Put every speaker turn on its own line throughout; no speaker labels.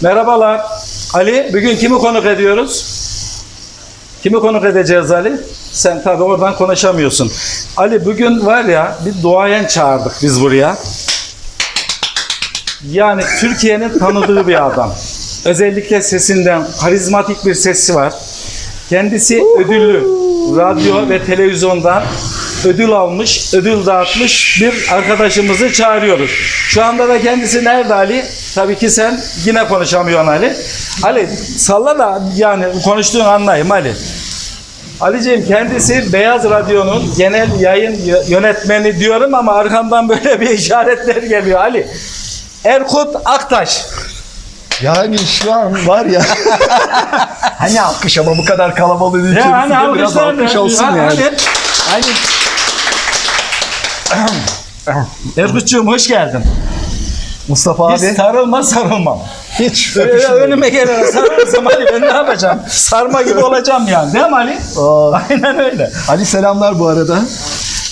Merhabalar. Ali, bugün kimi konuk ediyoruz? Kimi konuk edeceğiz Ali? Sen tabii oradan konuşamıyorsun. Ali bugün var ya bir duayen çağırdık biz buraya. Yani Türkiye'nin tanıdığı bir adam. Özellikle sesinden karizmatik bir sesi var. Kendisi ödüllü. Radyo ve televizyondan ödül almış, ödül dağıtmış bir arkadaşımızı çağırıyoruz. Şu anda da kendisi nerede Ali? Tabii ki sen yine konuşamıyorsun Ali. Ali salla da yani konuştuğunu anlayayım Ali. Ali'ciğim kendisi Beyaz Radyo'nun genel yayın yö- yönetmeni diyorum ama arkamdan böyle bir işaretler geliyor Ali. Erkut Aktaş.
Yani şu an var ya hani alkış ama bu kadar kalabalığın içerisinde
Ya hani
biraz
alkışlar
alkış olsun
Ha,
yani. Hani
Erkut'cuğum hoş geldin.
Mustafa
Hiç
abi
sarılma sarılmam.
hiç
Öyle
öpüşmedim.
önüme gelene sarılırsam Ali ben ne yapacağım? Sarma gibi olacağım yani. Değil mi Ali?
Aa.
Aynen öyle.
Ali selamlar bu arada.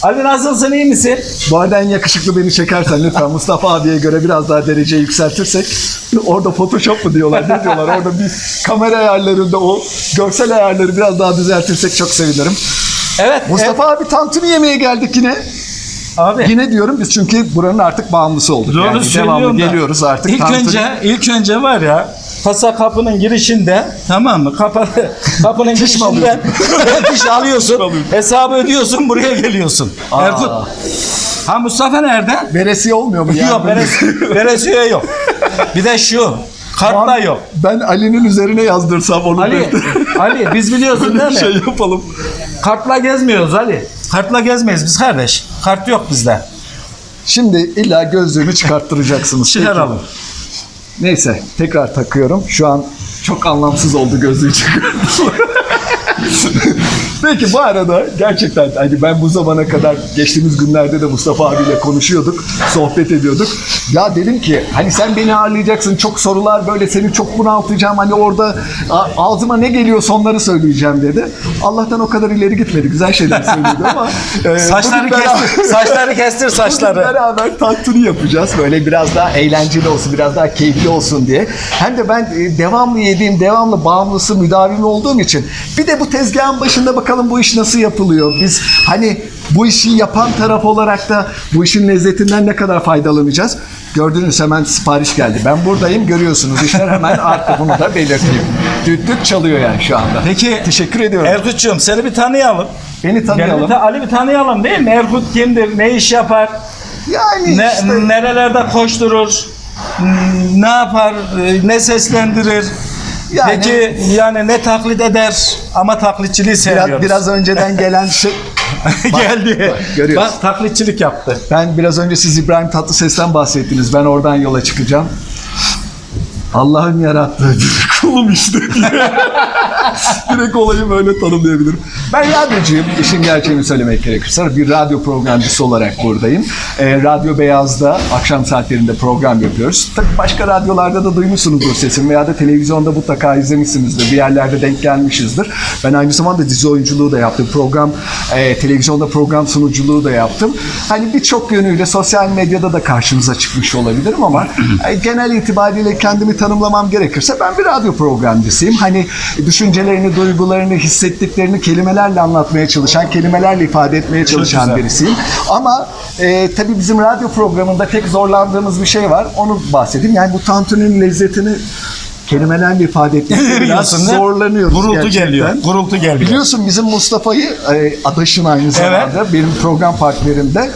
Ali nasılsın iyi misin?
Bu arada en yakışıklı beni çekersen lütfen Mustafa abiye göre biraz daha dereceyi yükseltirsek. Orada Photoshop mu diyorlar ne diyorlar orada bir kamera ayarlarında o görsel ayarları biraz daha düzeltirsek çok sevinirim.
Evet.
Mustafa abi tantuni yemeye geldik yine.
Abi.
Yine diyorum biz çünkü buranın artık bağımlısı olduk.
Doğru
yani devamlı
da.
geliyoruz artık.
İlk
Tantuni-
önce ilk önce var ya kasa kapının girişinde tamam mı? Kapı, kapının girişinde fiş alıyorsun. hesabı ödüyorsun buraya geliyorsun. Erkut. Ha Mustafa nerede?
Veresiye olmuyor mu yani?
Yok veresi- veresiye yok. Bir de şu kartla yok.
Ben Ali'nin üzerine yazdırsam onu
Ali, Ali biz biliyorsun değil mi?
şey yapalım.
Kartla gezmiyoruz Ali. Kartla gezmeyiz biz kardeş. Kart yok bizde.
Şimdi illa gözlüğümü çıkarttıracaksınız. Peki.
Çıkaralım.
Neyse tekrar takıyorum. Şu an çok anlamsız oldu gözlüğü çıkardım. Peki bu arada gerçekten hani ben bu zamana kadar geçtiğimiz günlerde de Mustafa abiyle konuşuyorduk, sohbet ediyorduk. Ya dedim ki hani sen beni ağırlayacaksın çok sorular böyle seni çok bunaltacağım hani orada ağzıma ne geliyorsa onları söyleyeceğim dedi. Allah'tan o kadar ileri gitmedi. Güzel şeyler söyledi ama e,
Saçları kestir. Saçları kestir
Bugün
saçları.
beraber tantuni yapacağız. Böyle biraz daha eğlenceli olsun, biraz daha keyifli olsun diye. Hem de ben e, devamlı yediğim, devamlı bağımlısı, müdavimi olduğum için bir de bu tezgahın başında bakalım bu iş nasıl yapılıyor. Biz hani bu işi yapan taraf olarak da bu işin lezzetinden ne kadar faydalanacağız? Gördünüz hemen sipariş geldi. Ben buradayım görüyorsunuz. İşler hemen arttı. Bunu da belirteyim. Düt düt çalıyor yani şu anda.
Peki
Teşekkür ediyorum.
Erkut'cuğum seni bir tanıyalım.
Beni tanıyalım.
ta- Ali bir tanıyalım değil mi? Erkut kimdir? Ne iş yapar?
Yani
Ne,
işte
nerelerde koşturur? Ne yapar? e, Ne seslendirir?
Yani-
Peki yani ne taklit eder? Ama taklitçiliği seviyoruz.
biraz, biraz önceden gelen şey
geldi.
bak, görüyorsun.
Bak taklitçilik yaptı.
Ben biraz önce siz İbrahim Tatlıses'ten bahsettiniz. Ben oradan yola çıkacağım. Allah'ın yarattığı bir kulum işte diye. Direkt olayı böyle tanımlayabilirim. Ben radyocuyum. İşin gerçeğini söylemek gerekirse bir radyo programcısı olarak buradayım. Ee, radyo Beyaz'da akşam saatlerinde program yapıyoruz. Tabii başka radyolarda da duymuşsunuzdur sesimi veya da televizyonda mutlaka izlemişsinizdir. Bir yerlerde denk gelmişizdir. Ben aynı zamanda dizi oyunculuğu da yaptım. Program, e, televizyonda program sunuculuğu da yaptım. Hani birçok yönüyle sosyal medyada da karşınıza çıkmış olabilirim ama e, genel itibariyle kendimi tanımlamam gerekirse ben bir radyo programcısıyım. Hani düşüncelerini, duygularını, hissettiklerini kelimelerle anlatmaya çalışan, kelimelerle ifade etmeye çalışan birisiyim. Ama e, tabii bizim radyo programında tek zorlandığımız bir şey var. Onu bahsedeyim. Yani bu tantuninin lezzetini kelimelerle ifade etmekte biraz zorlanıyoruz.
Gurultu
gerçekten.
geliyor. Gurultu geliyor.
Biliyorsun bizim Mustafa'yı e, adaşın aynı zamanda benim program partnerimde.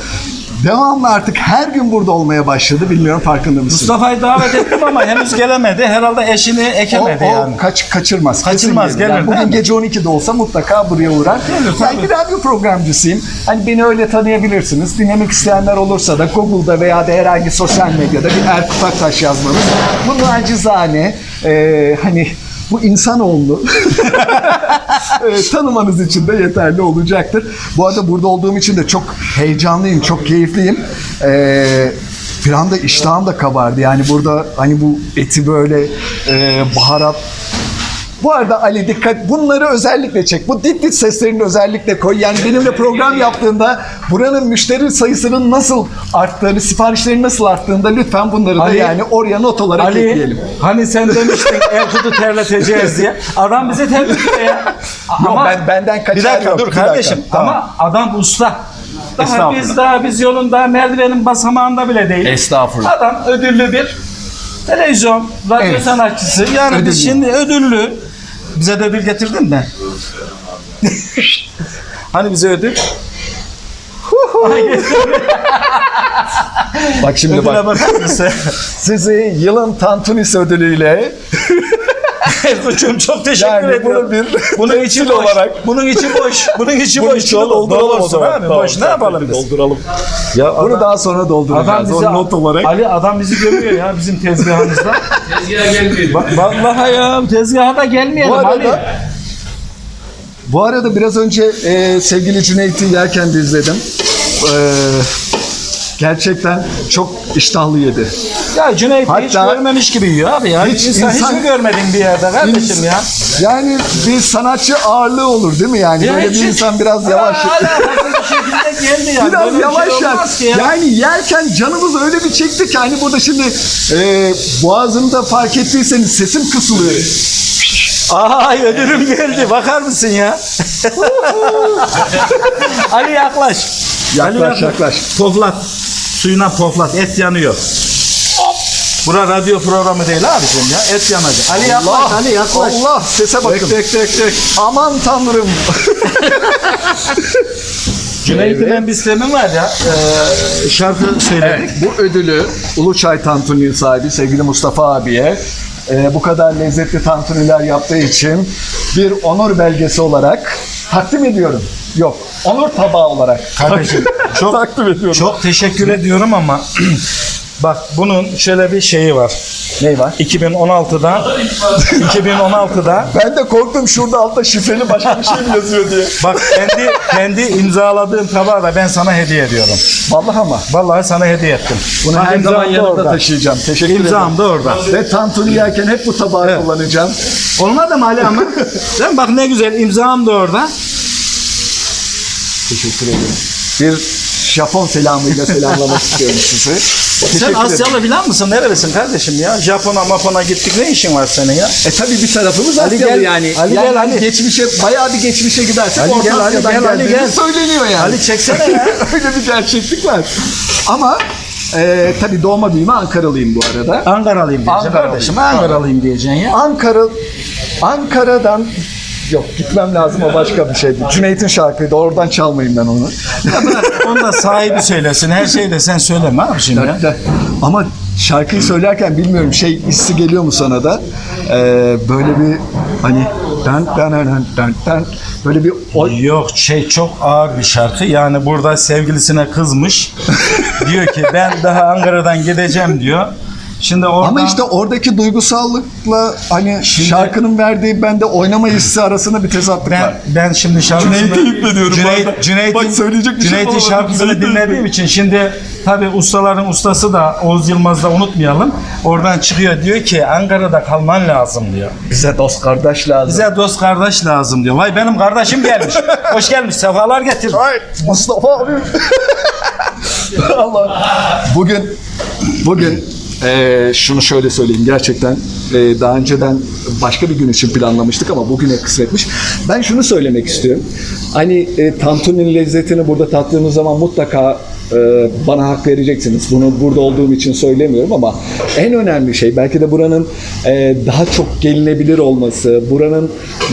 Devamlı artık her gün burada olmaya başladı. Bilmiyorum farkında mısın?
Mustafa'yı davet ettim ama henüz gelemedi. Herhalde eşini
o,
ekemedi
o
yani.
kaç, kaçırmaz. kesin
Kaçırmaz, gelir,
Yani bugün gece 12'de olsa mutlaka buraya uğrar.
Gelir,
ben
tabii.
bir radyo programcısıyım. Hani beni öyle tanıyabilirsiniz. Dinlemek isteyenler olursa da Google'da veya da herhangi sosyal medyada bir Erkut Aktaş yazmanız. Bunu acizane e, hani bu insanoğlu e, tanımanız için de yeterli olacaktır. Bu arada burada olduğum için de çok heyecanlıyım, çok keyifliyim. E, bir anda iştahım da kabardı. Yani burada hani bu eti böyle e, baharat Bu arada Ali dikkat bunları özellikle çek. Bu dit dit seslerini özellikle koy. Yani benimle program yaptığında buranın müşteri sayısının nasıl arttığını, siparişlerin nasıl arttığında lütfen bunları da
Ali-
yani oraya not olarak
Ali
ekleyelim.
hani sen demiştin Erkut'u terleteceğiz diye. Adam bizi terletiyor ya.
Yok, ben- benden kaçar
Bir dakika
yok,
dur
bir dakika.
kardeşim.
Tamam.
Ama adam usta. Daha biz daha biz yolun daha merdivenin basamağında bile değil.
Estağfurullah.
Adam ödüllü bir televizyon, radyo
Evet.
sanatçısı. Yani
Ödüllü.
biz şimdi ödüllü. Bize de ödül getirdin mi? hani bize ödül?
Bak şimdi
Ödüle
bak. Sizi yılın Tantunis ödülüyle
Erkut'cum çok teşekkür
Yani
ediyorum.
bunu bir
bunun içi
temsil
boş.
olarak-
Bunun içi boş. Bunun içi
Bunun
boş. Şunu
dolduralım o
dolduralım
zaman.
abi.
Tamam,
boş ne yapalım biz?
Dolduralım.
Ya
Bunu
adam,
daha sonra dolduracağız.
adam bizi
o not olarak.
Ali adam bizi görüyor ya bizim tezgahımızda.
Tezgaha gelmeyelim.
Vallahi ya tezgaha da gelmeyelim
Bu
Ali.
arada, bu arada biraz önce e, sevgili Cüneyt'i yerken de izledim. E, gerçekten çok iştahlı yedi.
Ya Cüneyt hiç
Hatta-
görmemiş gibi yiyor abi ya.
Hiç
Hiç, insan, hiç
insan-
mi görmedin bir yerde kardeşim ya?
Yani bir sanatçı ağırlığı olur değil mi yani?
Ya
Böyle
hiç-
bir insan biraz yavaş.
Hala bir şekilde geldi yani.
Biraz
Böyle bir
yavaş
şey
yer.
olmaz ki ya.
Yani yerken canımız öyle bir çekti ki hani burada şimdi e, boğazımda fark ettiyseniz sesim kısılıyor.
Ay ödülüm geldi. Bakar mısın ya? Ali yaklaş.
Yaklaş, yaklaş.
Poflat. Suyuna poflat. Et yanıyor. Bura radyo programı değil abicim ya. Et yanacak. Ali yaklaş. Ali yaklaş.
Allah sese bakın.
Dök dök dök.
Aman tanrım.
Cüneyt'in evet. bir sistemi var ya. E, şarkı söyledik.
Bu ödülü Uluçay Tantuni'nin sahibi sevgili Mustafa abiye e, bu kadar lezzetli tantuniler yaptığı için bir onur belgesi olarak takdim ediyorum. Yok, onur tabağı olarak.
Kardeşim çok
takdim ediyorum.
çok teşekkür ediyorum ama bak bunun şöyle bir şeyi var.
Ney var?
2016'da 2016'da
Ben de korktum şurada altta şifreli başka bir şey mi yazıyor diye.
bak kendi kendi imzaladığım tabağı da ben sana hediye ediyorum.
Vallahi ama.
Vallahi sana hediye ettim.
Bunu
Bak,
her
imzam
zaman
da
yanımda
orada.
taşıyacağım. Teşekkür ederim.
İmzam da orada.
Ve tantuni yerken hep bu tabağı kullanacağım.
Olmadı mı Ali ama? Sen bak ne güzel imzam da orada.
Teşekkür ederim. Bir Japon selamıyla selamlamak istiyorum sizi.
Sen
Teşekkür ederim.
Asyalı falan mısın? Nerelisin kardeşim ya? Japon'a mapona gittik. Ne işin var senin ya?
E tabi bir tarafımız
Ali
Asyalı
gel,
yani.
Ali
yani
gel, Ali.
Geçmişe, bayağı bir geçmişe gidersek
Ali
Orta
gel, Ali
Asya'dan
gel, Ali
geldiğimiz
gel.
söyleniyor yani.
Ali çeksene ya.
Öyle bir gerçeklik var. Ama e, tabi doğma büyüme Ankaralıyım bu arada.
Ankaralıyım diyeceksin
Ankaralıyım.
kardeşim. Ankaralıyım diyeceksin ya.
Ankara, Ankara'dan Yok gitmem lazım o başka bir şeydi. Cüneyt'in şarkıydı oradan çalmayayım ben onu.
Ya bırak onu da sahibi söylesin. Her şeyi de sen söyleme abi şimdi ya.
Ama şarkıyı söylerken bilmiyorum şey hissi geliyor mu sana da? Ee, böyle bir hani dan dan dan dan dan böyle bir o,
Yok şey çok ağır bir şarkı. Yani burada sevgilisine kızmış. diyor ki ben daha Ankara'dan gideceğim diyor. Şimdi oradan...
ama işte oradaki duygusallıkla hani
Şimdi-
şarkının verdiği bende oynama hissi arasında bir tezatlık
ben
var.
ben şimdi şarkısını
Cüneyt'i yükleniyorum
Cüneyt. Cüneyt'in,
Bak söyleyecek bir şey
Cüneyt'in
bulamadım.
şarkısını
Cüneyt'i
dinlediğim için şimdi tabi ustaların ustası da Oğuz Yılmaz'da unutmayalım. Oradan çıkıyor diyor ki Ankara'da kalman lazım diyor.
Bize dost kardeş lazım.
Bize dost kardeş lazım diyor. Vay benim kardeşim gelmiş. Hoş gelmiş. Sefalar getir.
Ay Mustafa abi. Allah. Bugün bugün eee, şunu şöyle söyleyeyim gerçekten eee, daha önceden başka bir gün için planlamıştık ama bugüne kısmetmiş. Ben şunu söylemek istiyorum. Hani e, tantuninin lezzetini burada tattığınız zaman mutlaka e, bana hak vereceksiniz. Bunu burada olduğum için söylemiyorum ama en önemli şey belki de buranın e, daha çok gelinebilir olması, buranın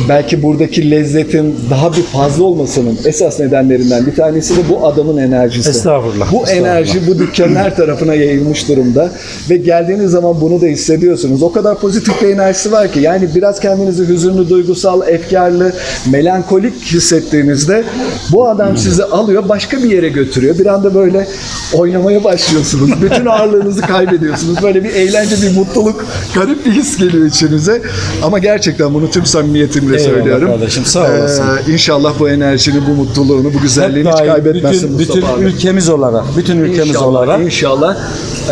belki buradaki lezzetin daha bir fazla olmasının esas nedenlerinden bir tanesi de bu adamın enerjisi.
Estağfurullah,
Bu
estağfurullah.
enerji bu dükkanın her tarafına yayılmış durumda ve geldiğiniz zaman bunu da hissediyorsunuz. O kadar pozitif bir enerjisi var ki yani biraz kendinizi hüzünlü, duygusal, efkarlı, melankolik hissettiğinizde bu adam sizi alıyor başka bir yere götürüyor. Bir anda böyle oynamaya başlıyorsunuz. Bütün ağırlığınızı kaybediyorsunuz. Böyle bir eğlence, bir mutluluk, garip bir his geliyor içinize. Ama gerçekten bunu tüm samimiyetimle
Eyvallah
söylüyorum.
kardeşim, sağ olasın.
Ee, inşallah bu enerjini, bu mutluluğunu, bu güzelliğini hiç kaybetmezsin
bütün,
Mustafa
bütün
abi.
ülkemiz olarak, bütün ülkemiz
İnşallah,
olarak
İnşallah.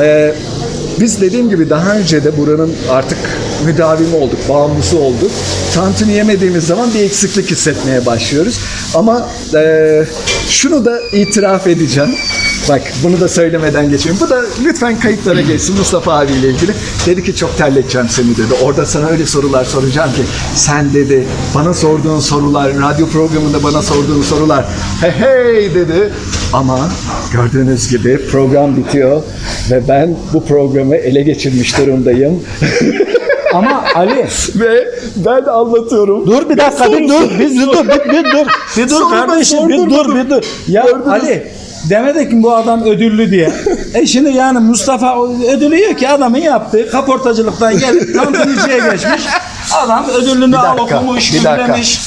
Ee, biz dediğim gibi daha önce de buranın artık müdavimi olduk, bağımlısı olduk. Tantuni yemediğimiz zaman bir eksiklik hissetmeye başlıyoruz. Ama e, şunu da itiraf edeceğim. Bak bunu da söylemeden geçeyim. Bu da lütfen kayıtlara geçsin Mustafa abiyle ilgili. Dedi ki çok terleteceğim seni dedi. Orada sana öyle sorular soracağım ki sen dedi bana sorduğun sorular, radyo programında bana sorduğun sorular hey hey dedi. Ama gördüğünüz gibi program bitiyor ve ben bu programı ele geçirmiş durumdayım.
Ama Ali
ve ben anlatıyorum.
dur bir dakika bir dur. Bir, bir dur bir, bir dur. Bir dur kardeşim bir dur bir dur. Ya
Gördünüz.
Ali demedik mi bu adam ödüllü diye. E şimdi yani Mustafa ödülü yok ki adamın yaptığı kaportacılıktan gelip tantuniciye geçmiş. Adam ödüllünü
Bir
al
dakika,
okumuş,
bir dakika.
dinlemiş.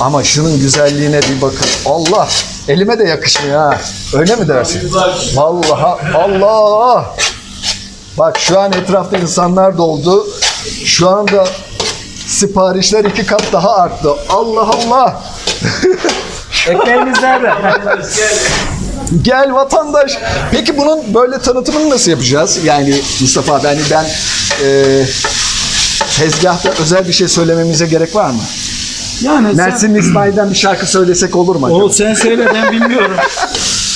Ama şunun güzelliğine bir bakın. Allah! Elime de yakışmıyor ha. Öyle mi dersin? Vallahi Allah! Bak şu an etrafta insanlar doldu. Şu anda siparişler iki kat daha arttı. Allah Allah!
Ekmeğimiz nerede?
Gel vatandaş. Peki bunun böyle tanıtımını nasıl yapacağız? Yani Mustafa abi hani ben e, tezgahta özel bir şey söylememize gerek var mı?
yani sen,
Mersin İsmail'den bir şarkı söylesek olur mu? acaba?
o sen söyle ben bilmiyorum.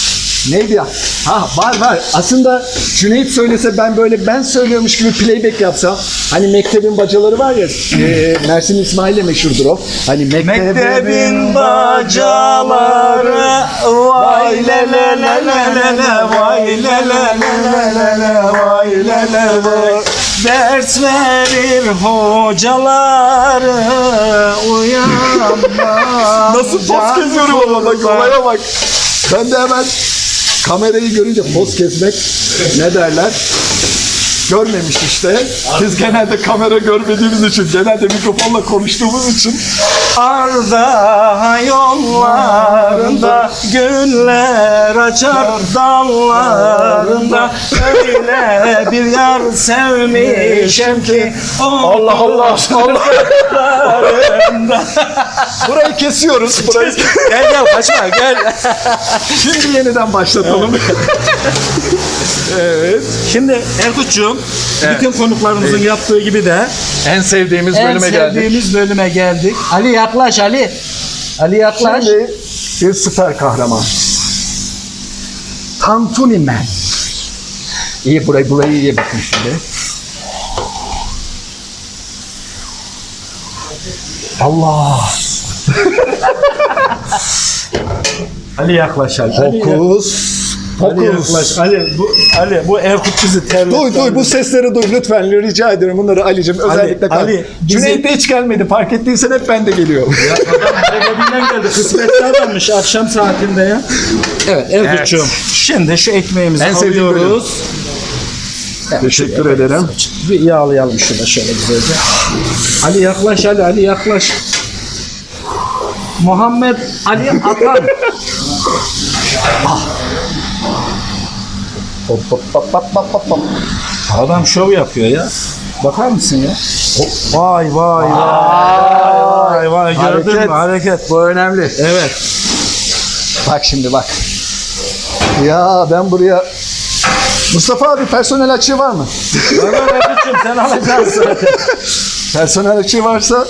Neydi ya? Ha var var. Aslında Cüneyt söylese ben böyle ben söylüyormuş gibi playback yapsam. Hani mektebin bacaları var ya. E, Mersin İsmail'le meşhurdur o. Hani
Mektebin bacaları vay le le le le le le vay le le le le vay le le le Ders verir hocaları uyanma
Nasıl poz geziyorum ama bak olaya bak. Ben de hemen kamerayı görünce poz kesmek ne derler? Görmemiş işte. Biz genelde kamera görmediğimiz için, genelde mikrofonla konuştuğumuz için
Arda yollarında güller açar dallarında Öyle bir yar sevmişim ki Allah Allah Allah
burayı kesiyoruz. Burayı
Gel gel kaçma gel
şimdi yeniden başlatalım. evet.
Şimdi Erkut'cuğum bütün konuklarımızın yaptığı gibi de
En sevdiğimiz
en
bölüme geldik.
sevdiğimiz bölüme geldik Ali yaklaş Ali Ali yaklaş
Şimdi bir süper kahraman. Tantuni Man. İyi burayı burayı iyi bakın şimdi. Allah.
Ali yaklaş Ali Ali,
Fokus.
Ali yaklaş Ali bu Ali bu Erkut bizi terletti
Duy duy bu sesleri duy lütfen rica ediyorum bunları Ali'cim özellikle.
Ali, bizi-
Cüneyt de hiç gelmedi fark ettiysen hep bende geliyor.
Beklediğinden geldi. Kısmetli adammış akşam saatinde ya. Evet Erkut'cuğum. Şimdi şu ekmeğimizi
En
alıyoruz.
Teşekkür ederim.
Bir yağlayalım şurada şöyle güzelce. Ali yaklaş Ali, Ali yaklaş. Muhammed Ali Atan.
Hop, hop, hop, hop, hop, hop, hop.
Adam şov yapıyor ya. Bakar mısın ya? Vay vay vay vay vay gördün mü hareket.
Bu önemli.
Evet.
Bak şimdi bak. Ya ben buraya Mustafa abi personel açığı var mı?
Bana Erkut'cum sen alacaksın.
Personel açığı varsa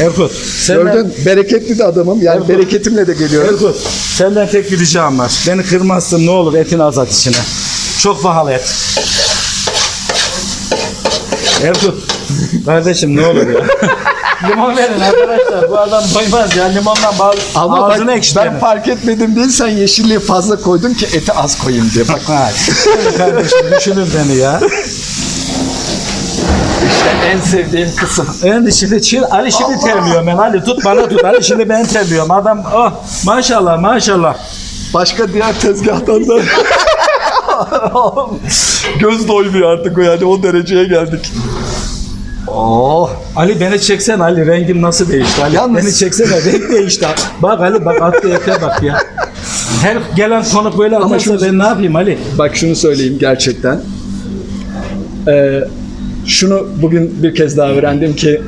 Erkut. Senden,
gördün bereketli de adamım. Yani bereketimle de geliyorum.
Erkut. Senden tek bir ricam var. Beni kırmazsın ne olur etini azat içine. Çok pahalı et. Erkut. Kardeşim ne olur ya. Limon verin arkadaşlar. Bu adam doymaz ya. Limondan bazı
Ama bak,
ağzını
ben fark etmedim değil sen yeşilliği fazla koydun ki eti az koyayım diye. Bak
Ha, kardeşim düşünür beni ya.
İşte en sevdiğim kısım.
De şimdi çil, Ali şimdi terliyorum ben. Ali tut bana tut. Ali şimdi ben terliyorum. Adam oh maşallah maşallah.
Başka diğer tezgahtan da göz doymuyor artık o yani o dereceye geldik. Oh.
Ali beni çeksen Ali rengim nasıl değişti Ali
Yalnız-
beni çeksene renk değişti bak Ali bak atlı ete bak ya her gelen konuk böyle atarsa
şunu-
ben ne yapayım Ali
Bak şunu söyleyeyim gerçekten. Ee, şunu bugün bir kez daha öğrendim ki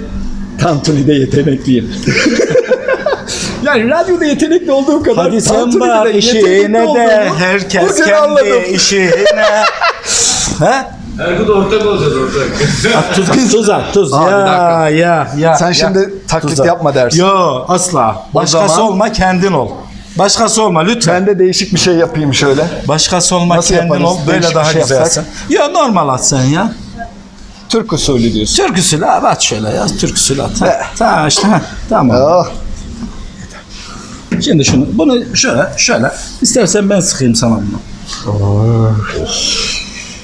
Tantuni'de yetenekliyim. yani radyoda yetenekli olduğum kadar
hadi sen bak işine de herkes kendi
anladım.
işine ha
Erkut ortak olacağız ortak.
Tuz, tuz at, tuz.
Abi, bir
ya, ya, ya.
Sen
ya.
şimdi taklit
Tuz at.
yapma dersin.
Yo, asla. Başkası
zaman-
olma, kendin ol. Başkası olma lütfen.
Ben de değişik bir şey yapayım şöyle.
Başkası olma,
Nasıl
kendin
yaparız?
ol. Böyle
Değişik
daha
şey
güzelsin. Ya normal at sen ya.
Türk usulü diyorsun.
Türk usulü abi at şöyle ya. Türk usulü at. Ha. Tamam işte. ha, Tamam.
Ah,
Şimdi şunu, bunu şöyle, şöyle. İstersen ben sıkayım sana bunu.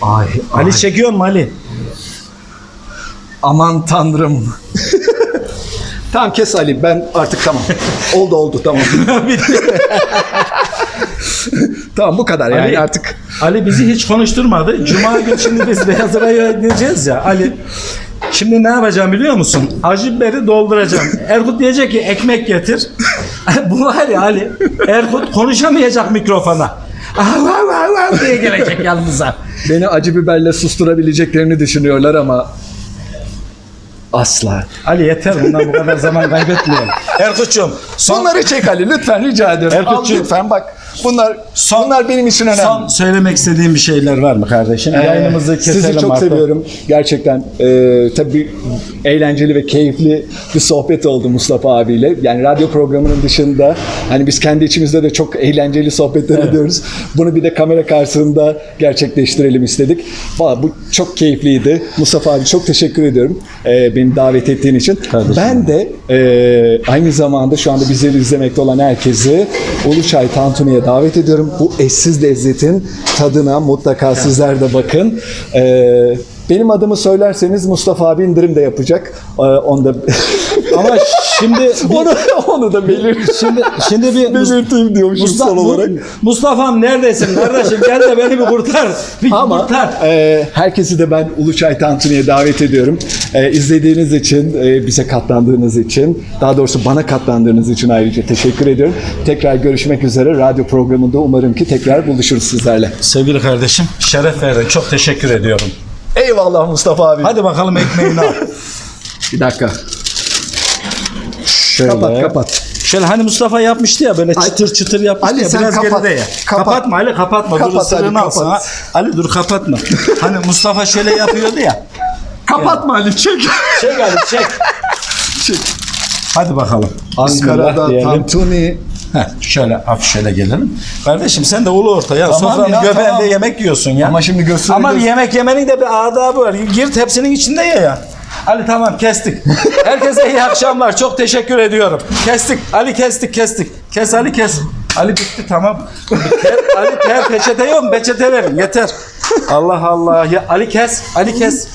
ay,
Ali çekiyor mu Ali?
aman tanrım. tamam kes Ali ben artık tamam. oldu oldu tamam. tamam bu kadar yani
Ali-
artık.
Ali bizi hiç konuşturmadı. Cuma günü şimdi biz Beyaz Ara'ya gideceğiz ya. Ali Şimdi ne yapacağım biliyor musun? Acı biberi dolduracağım. Erkut diyecek ki ekmek getir. Bu var ya Ali. Erkut konuşamayacak mikrofona. Av, av, av diye gelecek yanımıza.
Beni acı biberle susturabileceklerini düşünüyorlar ama asla.
Ali yeter bundan bu kadar zaman kaybetmeyelim. Erkut'cum son,
Bunları çek Ali lütfen rica ediyorum. Al
Erkut'cum.
lütfen bak. Bunlar
Son-
bunlar benim için önemli.
son söylemek istediğin bir şeyler var mı kardeşim? Yayınımızı keselim
Sizi çok
artık.
seviyorum. Gerçekten e, tabii eğlenceli ve keyifli bir sohbet oldu Mustafa abiyle. Yani radyo programının dışında hani biz kendi içimizde de çok eğlenceli sohbetler ediyoruz. Bunu bir de kamera karşısında gerçekleştirelim istedik. Valla bu çok keyifliydi. Mustafa abi çok teşekkür ediyorum e, beni davet ettiğin için.
Kardeşim.
Ben de e, aynı zamanda şu anda bizleri izlemekte olan herkesi Uluçay Tantuni'ye davet ediyorum. Bu eşsiz lezzetin tadına mutlaka sizler de bakın. E, benim adımı söylerseniz Mustafa abi indirim de yapacak. E, onu da
Ama şimdi bir-
onu, onu da belir.
şimdi şimdi bir
belirteyim diyormuşum
Mustafa,
son olarak.
Mustafa'm neredesin kardeşim? Gel de beni bir kurtar. Bir
Ama
kurtar.
e, herkesi de ben Uluçay Tantuni'ye davet ediyorum. E, izlediğiniz için, e, bize katlandığınız için, daha doğrusu bana katlandığınız için ayrıca teşekkür ediyorum. Tekrar görüşmek üzere. Radyo programında umarım ki tekrar buluşuruz sizlerle.
Sevgili kardeşim şeref verdin. Çok teşekkür ediyorum.
Eyvallah Mustafa abi.
Hadi bakalım ekmeğini al.
Bir dakika.
Şöyle.
Kapat kapat.
Şöyle hani Mustafa yapmıştı ya böyle çıtır çıtır yapmıştı
Ali
ya
sen
biraz
kapat.
geride ya.
Kapat.
Kapatma Ali kapatma. dur
Kapat Ali,
ısırığını al sana. Ali dur kapatma. hani Mustafa şöyle yapıyordu ya.
Kapatma Ali çek.
Çek Ali çek.
çek.
Hadi bakalım.
Ankara'da. Tantuni.
Heh, şöyle hafif şöyle gelelim. Kardeşim sen de ulu orta ya.
Tamam
Sofranın
ya,
göbeğinde
tamam.
yemek yiyorsun ya.
Ama şimdi göster-
Ama bir yemek yemenin de bir adabı var. Gir tepsinin içinde ye ya. Ali tamam kestik. Herkese iyi akşamlar. Çok teşekkür ediyorum. Kestik. Ali kestik kestik. Kes Ali kes. Ali bitti tamam. Ter, Ali ter peçete yok mu? Peçete verin yeter. Allah Allah. Ya Ali kes. Ali kes.